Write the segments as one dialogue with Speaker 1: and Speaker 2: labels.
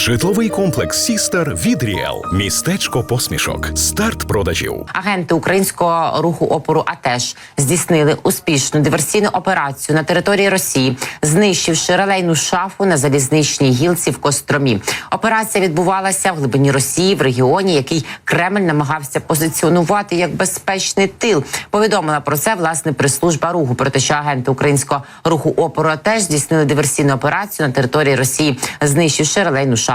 Speaker 1: Житловий комплекс Сістер від Ріел. Містечко посмішок. Старт продажів.
Speaker 2: Агенти українського руху опору АТЕШ здійснили успішну диверсійну операцію на території Росії, знищивши релейну шафу на залізничній гілці в Костромі. Операція відбувалася в глибині Росії в регіоні, який Кремль намагався позиціонувати як безпечний тил. Повідомила про це власне прес-служба руху. Проте що агенти українського руху опору АТЕШ здійснили диверсійну операцію на території Росії, знищивши релейну шафу.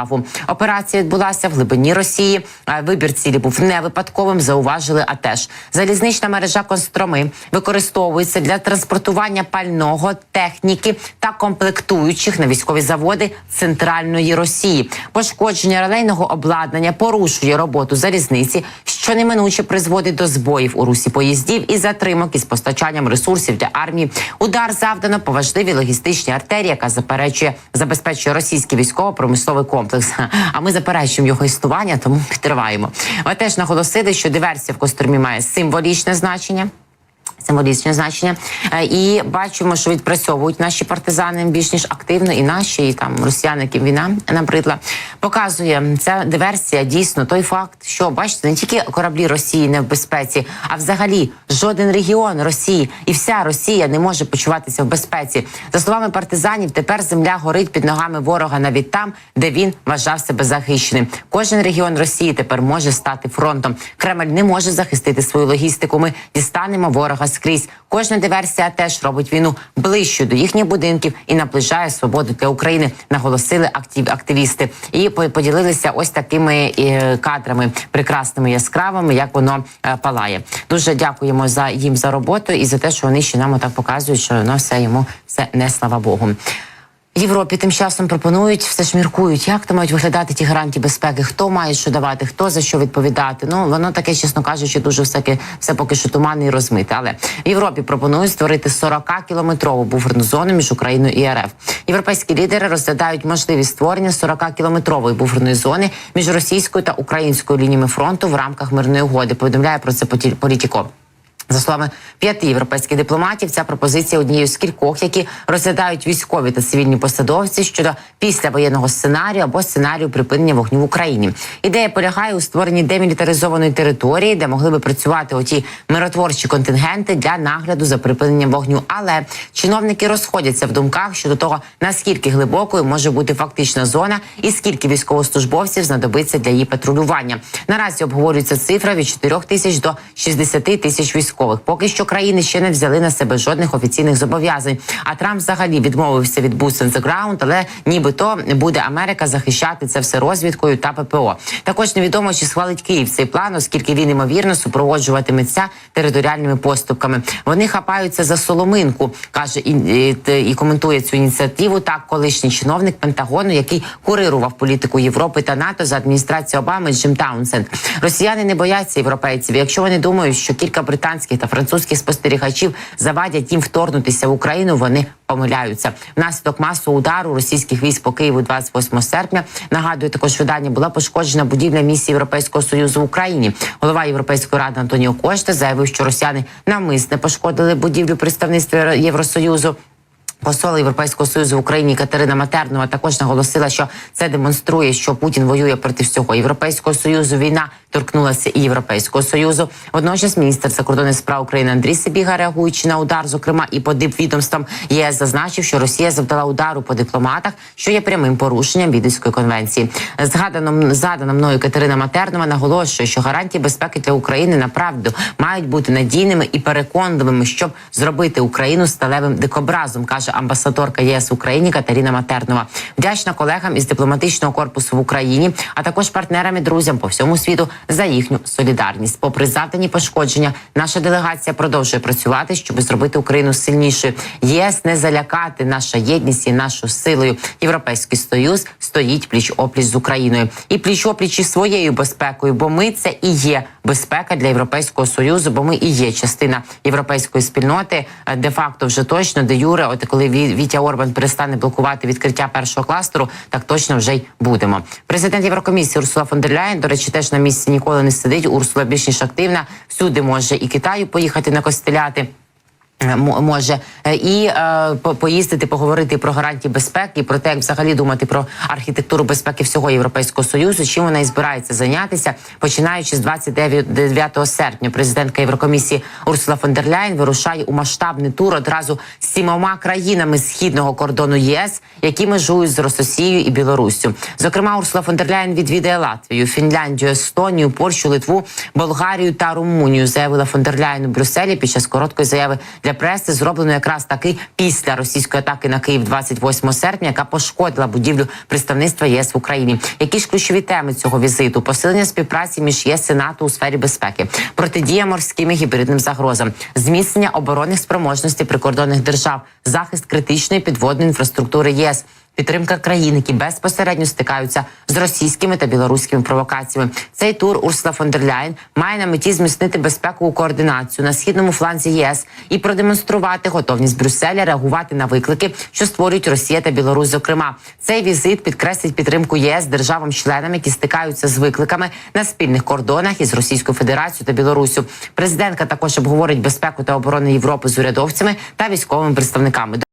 Speaker 2: Операція відбулася в глибині Росії. Вибір цілі був не випадковим. Зауважили а теж Залізнична мережа Костроми використовується для транспортування пального, техніки та комплектуючих на військові заводи центральної Росії. Пошкодження релейного обладнання порушує роботу залізниці, що неминуче призводить до збоїв у русі поїздів і затримок із постачанням ресурсів для армії. Удар завдано по важливій логістичній артерії, яка заперечує забезпечує російський військово-промисловий комплекс. А ми заперечуємо його існування, тому підтриваємо. Ви теж наголосили, що диверсія в Костромі має символічне значення. Символічне значення, Е, і бачимо, що відпрацьовують наші партизани більш ніж активно, і наші і там росіяни, яким війна набридла. Показує ця диверсія дійсно той факт, що бачите, не тільки кораблі Росії не в безпеці, а взагалі жоден регіон Росії і вся Росія не може почуватися в безпеці. За словами партизанів, тепер земля горить під ногами ворога навіть там, де він вважав себе захищеним. Кожен регіон Росії тепер може стати фронтом. Кремль не може захистити свою логістику. Ми дістанемо ворога скрізь. Кожна диверсія теж робить війну ближче до їхніх будинків і наближає свободу для України. Наголосили актив, активісти і по- поділилися ось такими е, кадрами прекрасними яскравими, як воно е, палає. Дуже дякуємо за їм за роботу і за те, що вони ще нам так показують, що воно все йому все не слава Богу. Європі тим часом пропонують все ж міркують, як то мають виглядати ті гарантії безпеки, хто має що давати, хто за що відповідати. Ну воно таке, чесно кажучи, дуже всяке все поки що туманне і розмите. Але в Європі пропонують створити 40 кілометрову буферну зону між Україною і РФ. Європейські лідери розглядають можливість створення 40 кілометрової буферної зони між російською та українською лініями фронту в рамках мирної угоди. Повідомляє про це Політіко. За словами п'яти європейських дипломатів, ця пропозиція однією з кількох, які розглядають військові та цивільні посадовці щодо післявоєнного сценарію або сценарію припинення вогню в Україні. Ідея полягає у створенні демілітаризованої території, де могли би працювати оті миротворчі контингенти для нагляду за припиненням вогню. Але чиновники розходяться в думках щодо того, наскільки глибокою може бути фактична зона і скільки військовослужбовців знадобиться для її патрулювання. Наразі обговорюється цифра від 4 тисяч до 60 тисяч військових. Поки що країни ще не взяли на себе жодних офіційних зобов'язань. А Трамп взагалі відмовився від boots on the ground, але нібито буде Америка захищати це все розвідкою та ППО. Також невідомо, чи схвалить Київ цей план, оскільки він ймовірно супроводжуватиметься територіальними поступками. Вони хапаються за соломинку, каже і, і, і коментує цю ініціативу. Так, колишній чиновник Пентагону, який курирував політику Європи та НАТО за адміністрацію Обами Джим Таунсенд. Росіяни не бояться європейців. Якщо вони думають, що кілька британських та французьких спостерігачів завадять їм вторгнутися в Україну, вони помиляються. Внаслідок масового удару російських військ по Києву 28 серпня. Нагадую, також видання була пошкоджена будівля місії Європейського союзу в Україні. Голова Європейської ради Антоніо Кошта заявив, що росіяни навмисне пошкодили будівлю представництва Євросоюзу. Посол Європейського союзу в Україні Катерина Матернова також наголосила, що це демонструє, що Путін воює проти всього європейського союзу. Війна торкнулася і європейського союзу. Водночас міністр закордонних справ України Андрій Сибіга, реагуючи на удар, зокрема і по дипвідомствам ЄС, зазначив, що Росія завдала удару по дипломатах, що є прямим порушенням Віденської конвенції. Згадано згадана мною Катерина Матернова наголошує, що гарантії безпеки для України направду мають бути надійними і переконливими, щоб зробити Україну сталевим дикобразом, каже амбасадорка ЄС в Україні Катерина Матернова. Вдячна колегам із дипломатичного корпусу в Україні, а також партнерам і друзям по всьому світу за їхню солідарність. Попри завдані пошкодження, наша делегація продовжує працювати, щоб зробити Україну сильнішою. ЄС не залякати. Наша єдність і нашою силою. Європейський союз стоїть пліч опліч з Україною і пліч опліч із своєю безпекою, бо ми це і є безпека для європейського союзу, бо ми і є частина європейської спільноти. Е, Де факто вже точно де юре, от коли Ві- Вітя Орбан перестане блокувати відкриття першого кластеру, так точно вже й будемо. Президент Єврокомісії Урсула фон дер Ляєн, до речі, теж на місці ніколи не сидить. Урсула більш ніж активна. Всюди може і Китаю поїхати на костеляти. Е, може Е, і е, по- поїздити, поговорити про гарантії безпеки, про те, як взагалі думати про архітектуру безпеки всього європейського союзу, чим вона і збирається зайнятися, починаючи з 29 серпня. Президентка Єврокомісії Урсула фон дер Ляйн вирушає у масштабний тур одразу з сімома країнами східного кордону ЄС, які межують з Росією і Білоруссю. Зокрема, Урсула фон дер Ляйн відвідає Латвію, Фінляндію, Естонію, Польщу, Литву, Болгарію та Румунію. Заявила фон дер Ляйн у Брюсселі під час короткої заяви для преси, зроблено якраз таки після російської атаки на Київ 28 серпня, яка пошкодила будівлю представництва єС в Україні. Які ж ключові теми цього візиту? Посилення співпраці між ЄС і НАТО у сфері безпеки, протидія морським і гібридним загрозам, зміцнення оборонних спроможностей прикордонних держав, захист критичної підводної інфраструктури ЄС. Підтримка країн, які безпосередньо стикаються з російськими та білоруськими провокаціями. Цей тур Урсула фон дер Ляйн має на меті зміцнити безпекову координацію на східному фланзі ЄС і продемонструвати готовність Брюсселя реагувати на виклики, що створюють Росія та Білорусь. Зокрема, цей візит підкреслить підтримку ЄС державам-членам, які стикаються з викликами на спільних кордонах із Російською Федерацією та Білоруссю. Президентка також обговорить безпеку та оборону Європи з урядовцями та військовими представниками.